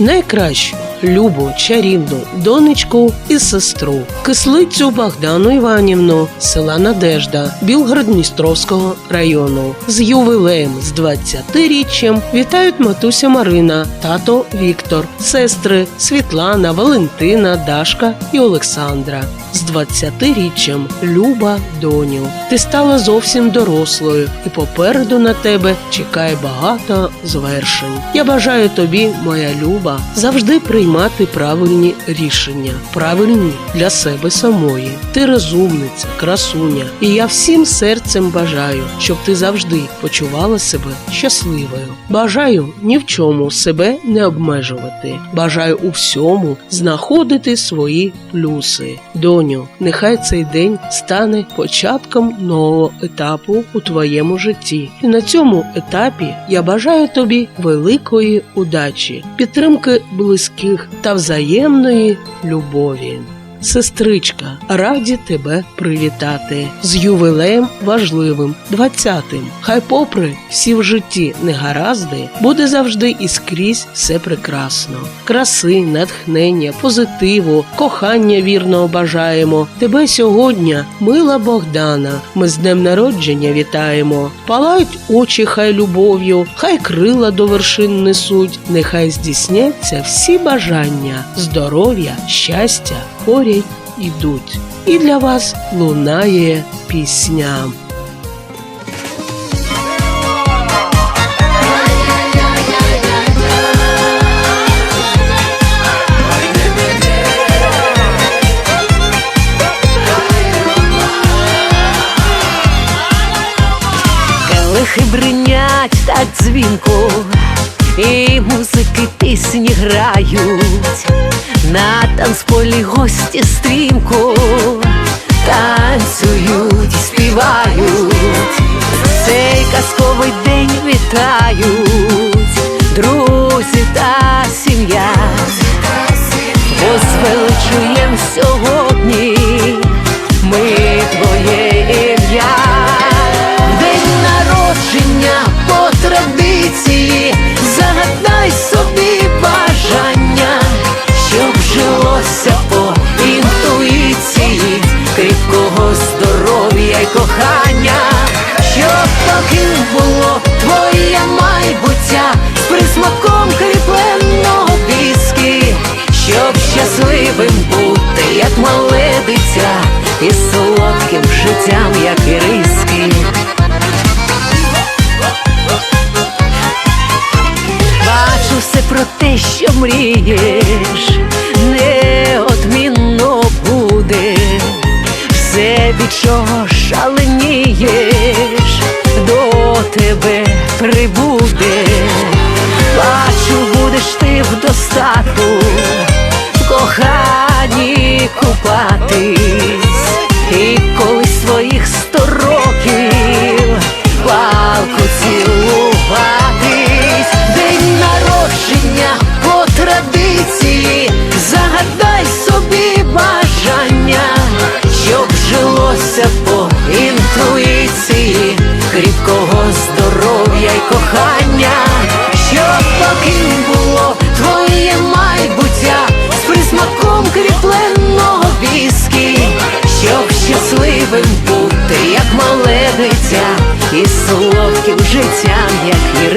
найкращу, любу, чарівну донечку і сестру, кислицю Богдану Іванівну, села Надежда, Білгород-Дністровського району. З ювілеєм з 20-річчям вітають матуся Марина, тато Віктор, сестри Світлана, Валентина, Дашка і Олександра. З 20-річчям Люба доню. Ти стала зовсім дорослою, і попереду на тебе чекає багато звершень. Я бажаю тобі, моя Люба, завжди приймати правильні рішення, правильні для себе самої. Ти розумниця, красуня, і я всім серцем бажаю, щоб ти завжди почувала себе щасливою. Бажаю ні в чому себе не обмежувати. Бажаю у всьому знаходити свої плюси. Доню, нехай цей день стане початком нового етапу у твоєму житті. І на цьому етапі я бажаю тобі великої удачі, підтримки близьких та взаємної любові. Сестричка, раді тебе привітати з ювілеєм важливим, 20-тим. Хай, попри всі в житті негаразди, буде завжди і скрізь все прекрасно. Краси, натхнення, позитиву, кохання вірного бажаємо. Тебе сьогодні, мила Богдана, ми з днем народження вітаємо. Палають очі, хай любов'ю, хай крила до вершин несуть, нехай здійсняться всі бажання, здоров'я, щастя, поряд ідуть. І для вас лунає пісня. Келихи бринять так дзвінко, і музики пісні грають, на танцполі гості стрімко, танцюють і співають, цей казковий день вітають, друзі та сім'я, возвеличуєм сьогодні, кохання, щоб таким було твоє майбуття з присмаком кріпленого віскі, щоб щасливим бути, як мале дитя, і солодким життям, як і риски. Бачу все про те, що мрієш, від чого шаленієш, до тебе прибуде, бачу, будеш ти в достатку, в коханні купатись, і коли своїх жилося по інтуїції, кріпкого здоров'я й кохання, щоб таким було твоє майбуття з присмаком кріпленого віскі, щоб щасливим бути, як мале дитя, і солодким життям, як і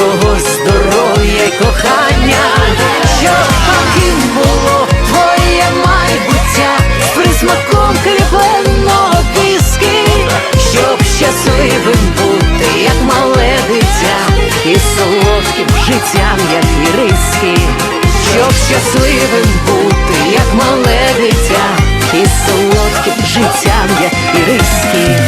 великого здоров'я й кохання, щоб таким було твоє майбуття. З присмаком кріпленого піски, щоб щасливим бути, як мале дитя, і солодким життям, як і риски, щоб щасливим бути, як мале дитя, і солодким життям, як і риски.